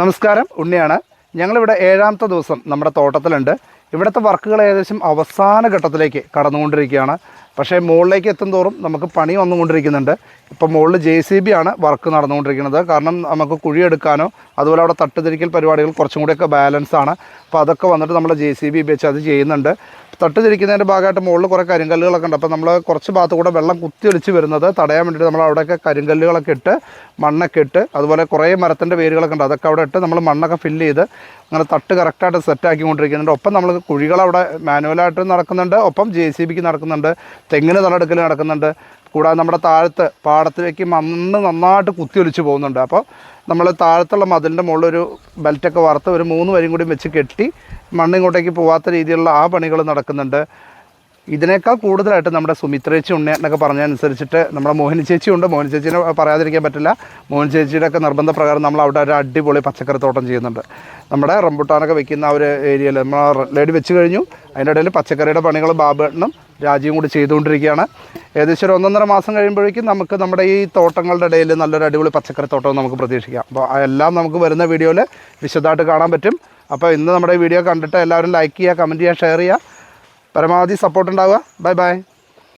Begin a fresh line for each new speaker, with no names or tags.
നമസ്കാരം. ഉണ്ണിയാണ്. ഞങ്ങളിവിടെ ഏഴാമത്തെ ദിവസം നമ്മുടെ തോട്ടത്തിലുണ്ട്. ഇവിടുത്തെ വർക്കുകൾ ഏകദേശം അവസാന ഘട്ടത്തിലേക്ക് കടന്നുകൊണ്ടിരിക്കുകയാണ്. പക്ഷേ മുകളിലേക്ക് എത്തും തോറും നമുക്ക് പണി വന്നുകൊണ്ടിരിക്കുന്നുണ്ട്. ഇപ്പോൾ മുകളിൽ ജെ സി ബി ആണ് വർക്ക് നടന്നുകൊണ്ടിരിക്കുന്നത്. കാരണം നമുക്ക് കുഴിയെടുക്കാനോ അതുപോലെ അവിടെ തട്ടുതിരിക്കൽ പരിപാടികൾ കുറച്ചും കൂടിയൊക്കെ ബാലൻസ് ആണ്. അപ്പോൾ അതൊക്കെ വന്നിട്ട് നമ്മൾ ജെ സി ബി ഉപയോഗിച്ച് അത് ചെയ്യുന്നുണ്ട്. തട്ടുതിരിക്കുന്നതിന്റെ ഭാഗമായിട്ട് മുകളിൽ കുറേ കരിങ്കല്ലുകളൊക്കെ ഉണ്ട്. അപ്പോൾ നമ്മൾ കുറച്ച് ഭാഗത്ത് കൂടെ വെള്ളം കുത്തി ഒലിച്ച് വരുന്നത് തടയാൻ വേണ്ടിയിട്ട് നമ്മൾ അവിടെയൊക്കെ കരിങ്കല്ലുകളൊക്കെ ഇട്ട് മണ്ണൊക്കെ ഇട്ട് അതുപോലെ കുറേ മരത്തിന്റെ വേരുകളൊക്കെ ഉണ്ട്. അതൊക്കെ അവിടെ ഇട്ട് നമ്മൾ മണ്ണൊക്കെ ഫില്ല് ചെയ്ത് അങ്ങനെ തട്ട് കറക്റ്റായിട്ട് സെറ്റ് കൊണ്ടിരിക്കുന്നുണ്ട് ഒപ്പം നമ്മൾ കുഴികൾ അവിടെ മാനുവലായിട്ട് നടക്കുന്നുണ്ട്. ഒപ്പം ജെ സി ബിക്ക് നടക്കുന്നുണ്ട്. തെങ്ങിന് തളെടുക്കൽ നടക്കുന്നുണ്ട്. കൂടാതെ നമ്മുടെ താഴത്ത് പാടത്തിലേക്ക് മണ്ണ് നന്നായിട്ട് കുത്തിയൊലിച്ച് പോകുന്നുണ്ട്. അപ്പോൾ നമ്മൾ താഴത്തുള്ള മതിലിന്റെ മുകളിലൊരു ബെൽറ്റൊക്കെ വറുത്ത് ഒരു മൂന്ന് വരിയും കൂടി വെച്ച് കെട്ടി മണ്ണ് ഇങ്ങോട്ടേക്ക് പോവാത്ത രീതിയിലുള്ള ആ പണികൾ നടക്കുന്നുണ്ട്. ഇതിനേക്കാൾ കൂടുതലായിട്ട് നമ്മുടെ സുമിത്രേച്ചി ഉണ്ണി എന്നൊക്കെ പറഞ്ഞതനുസരിച്ചിട്ട് നമ്മുടെ മോഹിനി ചേച്ചി ഉണ്ട്. മോഹിനി ചേച്ചീനെ പറയാതിരിക്കാൻ പറ്റില്ല. മോഹിനി ചേച്ചിയുടെ ഒക്കെ നിർബന്ധപ്രകാരം നമ്മൾ അവിടെ ഒരു അടിപൊളി പച്ചക്കറി തോട്ടം ചെയ്യുന്നുണ്ട്. നമ്മുടെ റംബുട്ടാനൊക്കെ വെക്കുന്ന ആ ഒരു ഏരിയയിൽ നമ്മൾ ലേഡി വെച്ച് കഴിഞ്ഞു. അതിന്റെ ഇടയിൽ പച്ചക്കറിയുടെ പണികൾ ബാബേട്ടനും രാജിയും കൂടി ചെയ്തുകൊണ്ടിരിക്കുകയാണ്. ഏകദേശം ഒരു ഒന്നൊന്നര മാസം കഴിയുമ്പോഴേക്കും നമുക്ക് നമ്മുടെ ഈ തോട്ടങ്ങളുടെ ഇടയിൽ നല്ലൊരു അടിപൊളി പച്ചക്കറി തോട്ടം നമുക്ക് പ്രതീക്ഷിക്കാം. അപ്പോൾ എല്ലാം നമുക്ക് വരുന്ന വീഡിയോയിൽ വിശദമായിട്ട് കാണാൻ പറ്റും. അപ്പോൾ ഇന്ന് നമ്മുടെ വീഡിയോ കണ്ടിട്ട് എല്ലാവരും ലൈക്ക് ചെയ്യുക കമന്റ് ചെയ്യുക ഷെയർ ചെയ്യുക. പരമാവധി സപ്പോർട്ട് ഉണ്ടാവുക. Bye bye